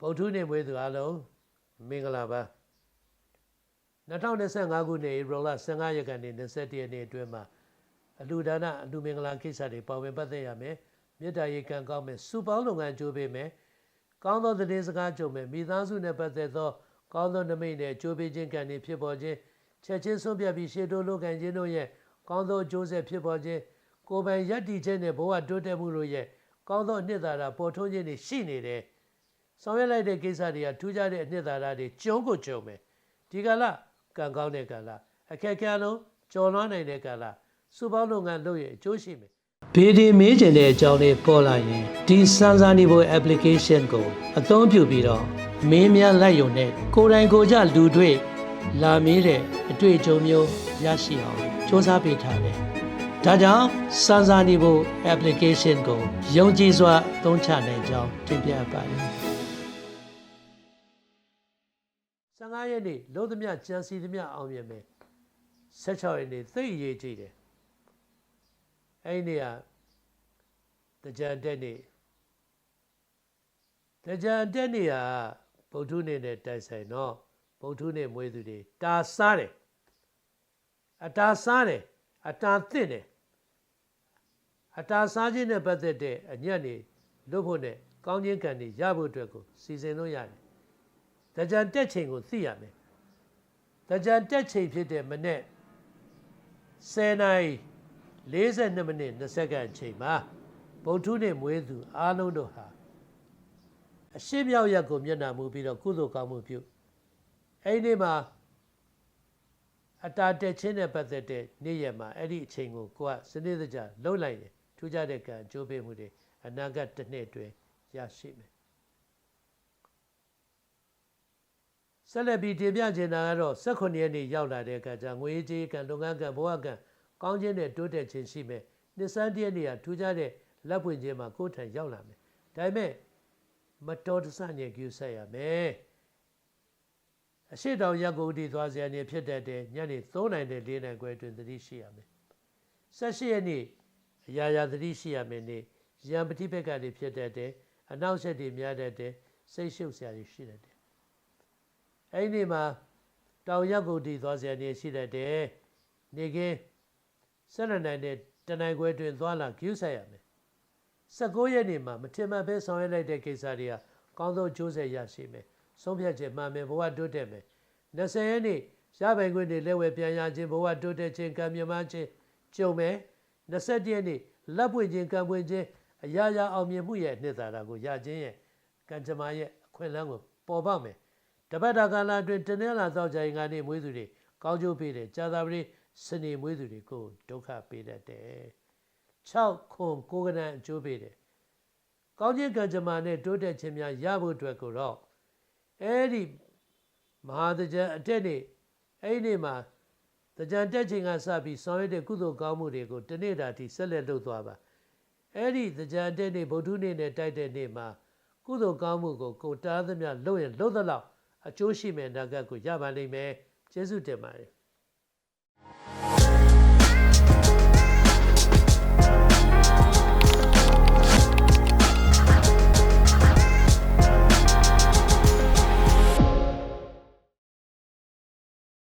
ဗုဒ္ဓနေမွေးသူအလုံးမင်္ဂလာပါ2025ခုနှစ်ဧပြီလ15ရက်ကနေ21ရက်နေ့အတွင်းမှာအလူဒါနအလူမင်္ဂလာကိစ္စတွေပါဝင်ပတ်သက်ရမယ်မေတ္တာရေကံကောင်းမယ်စုပေါင်းလုပ်ငန်းကြိုးပေးမယ်ကောင်းသောသတင်းစကားကြုံမယ်မိသားစုနဲ့ပတ်သက်သောကောင်းသောနမိတ်နဲ့ကြိုးပေးခြင်းကံတွေဖြစ်ပေါ်ခြင်းချက်ချင်းဆုံးဖြတ်ပြီးရှေ့တိုးလုပ်ကံခြင်းတို့ရဲ့ကောင်းသောအကျိုးဆက်ဖြစ်ပေါ်ခြင်းကိုယ်ပိုင်ယက်တည်ခြင်းနဲ့ဘဝတိုးတက်မှုတို့ရဲ့ကောင်းသောအနှစ်သာရပေါ်ထွန်းခြင်းတွေရှိနေတယ် ဆောင်ရွက်လိုက်တဲ့ကိစ္စတွေကထူးခြားတဲ့အနှစ်သာရတွေကျုံကိုကျုံမယ်ဒီကလာကံကောင်းတဲ့ကလာအခက်အခဲလုံးကျော်လွှားနိုင်တဲ့ကလာစုပေါင်းလုပ်ငန်းလုပ်ရဲ့အကျိုးရှိမယ်ဘေဒီမေးကျင်တဲ့အကြောင်းလေးပေါ်လာရင်ဒီစမ်းစာနေဖို့ application ကိုအသုံးပြုပြီးတော့မင်းများလိုက်ရုံနဲ့ကိုယ်တိုင်ကိုယ်ကြလူတွေ့လာမေးတဲ့အတွေ့အကြုံမျိုးရရှိအောင်စ조사ပေးထားတယ်။ဒါကြောင့်စမ်းစာနေဖို့ application ကိုယုံကြည်စွာသုံးချနိုင်ကြောင်းတင်ပြပါတယ်။ 15ရက်နေ့လုံးသမျှကြံစီသမျှအောင်မြင်မယ်။16ရက်နေ့သိအရေးကြီးတယ်။အဲ့ဒီနေ့ကတကြံတက်နေ့တကြံတက်နေ့ကဗုဒ္ဓနေ့နဲ့တိုက်ဆိုင်တော့ဗုဒ္ဓနေ့မွေးသူတွေတာစားတယ်အတာစားတယ်အတာသင့်တယ်အတာစားခြင်းနဲ့ပတ်သက်တဲ့အညံ့နေလွတ်ဖို့နဲ့ကောင်းခြင်းကံတွေရဖို့အတွက်ကိုစီစဉ်လို့ရတယ် တကြံတက်ချိန်ကိုသိရမယ်တကြံတက်ချိန်ဖြစ်တဲ့မနေ့10နာရီ42မိနစ်20စက္ကန့်အချိန်မှာဗုဒ္ဓနေ့မွေးသူအားလုံးတို့ဟာအရှိမြောက်ရက်ကိုမျက်နှာမူပြီးတော့ကုသိုလ်ကောင်းမှုပြုအဲ့ဒီနေ့မှာအတာတက်ချင်းနဲ့ပတ်သက်တဲ့နေ့ရက်မှာအဲ့ဒီအချိန်ကိုကိုကစနစ်တကျလှုပ်လိုက်တယ်ထူးခြားတဲ့ကံအကျိုးပေးမှုတွေအနာဂတ်တစ်နှစ်အတွင်းရရှိမယ် ဆက်လက်ပြီးတင်ပြချင်တာကတော့18ရက်နေ့ရောက်လာတဲ့အခါကျငွေကြေးကံလုပ်ငန်းကံဘဝကံကောင်းခြင်းနဲ့တိုးတက်ခြင်းရှိမယ်နှစ်စန်းတရက်နေ့ကထူးခြားတဲ့လက်ပွင့်ခြင်းမှာကိုယ်ထံရောက်လာမယ်ဒါပေမဲ့မတော်တဆညင်ကျူဆက်ရမယ်အရှိတောင်ရက်ကိုဒီသွားစရာနေဖြစ်တတ်တဲ့ညနေ3နိုင်တဲ့4နိုင်ခွဲအတွင်းသတိရှိရမယ်18ရက်နေ့အရာရာသတိရှိရမယ်နေ့ရံပတိဘက်ကနေဖြစ်တတ်တဲ့အနောက်ဆက်တွေများတတ်တဲ့စိတ်ရှုပ်စရာတွေရှိတတ်တယ် အဲ့ဒီနေ့မှာတောင်ရက်ကိုဒီသွားစရာနေရှိတတ်တယ်နေကင်း12နိုင်တဲ့တနိုင်ခွဲအတွင်းသွားလာကျူဆက်ရမယ်19ရက်နေ့မှာမထင်မှတ်ပဲဆောင်ရွက်လိုက်တဲ့ကိစ္စတွေကကောင်းသောကျိုးဆက်ရရှိမယ်ဆုံးဖြတ်ချက်မှန်မယ်ဘဝတိုးတက်မယ်20ရက်နေ့ရပိုင်ခွင့်တွေလက်ဝဲပြန်ရခြင်းဘဝတိုးတက်ခြင်းကံမြမခြင်းကြုံမယ်21ရက်နေ့လက်ပွင့်ခြင်းကံပွင့်ခြင်းအရာရာအောင်မြင်မှုရဲ့နှစ်သာရကိုရခြင်းရဲ့ကံကြမ္မာရဲ့အခွင့်အလမ်းကိုပေါ်ပေါက်မယ် တပတ်တာကာလအတွင်းတနင်္လာသောကြာရင်ကနေမွေးသူတွေကောင်းကျိုးပေးတယ်ကြာသာပတိစနေမွေးသူတွေကိုဒုက္ခပေးတတ်တယ်6ခွန်ကိုကနံအကျိုးပေးတယ်ကောင်းခြင်းကံကြမ္မာနဲ့တိုးတက်ခြင်းများရဖို့အတွက်ကိုတော့အဲ့ဒီမဟာတကြံအတက်နေ့အဲ့ဒီနေ့မှာတကြံတက်ချိန်ကစပြီးဆောင်ရွက်တဲ့ကုသိုလ်ကောင်းမှုတွေကိုတနေ့တာထိဆက်လက်လုပ်သွားပါအဲ့ဒီတကြံတက်နေ့ဗုဒ္ဓနေ့နဲ့တိုက်တဲ့နေ့မှာကုသိုလ်ကောင်းမှုကိုကိုတားသမျှလုပ်ရင်လုပ်သလောက် အကျိုးရှိမယ်နာဂတ်ကိုရပါလိမ့်မယ်ကျေးဇူးတင်ပါတယ်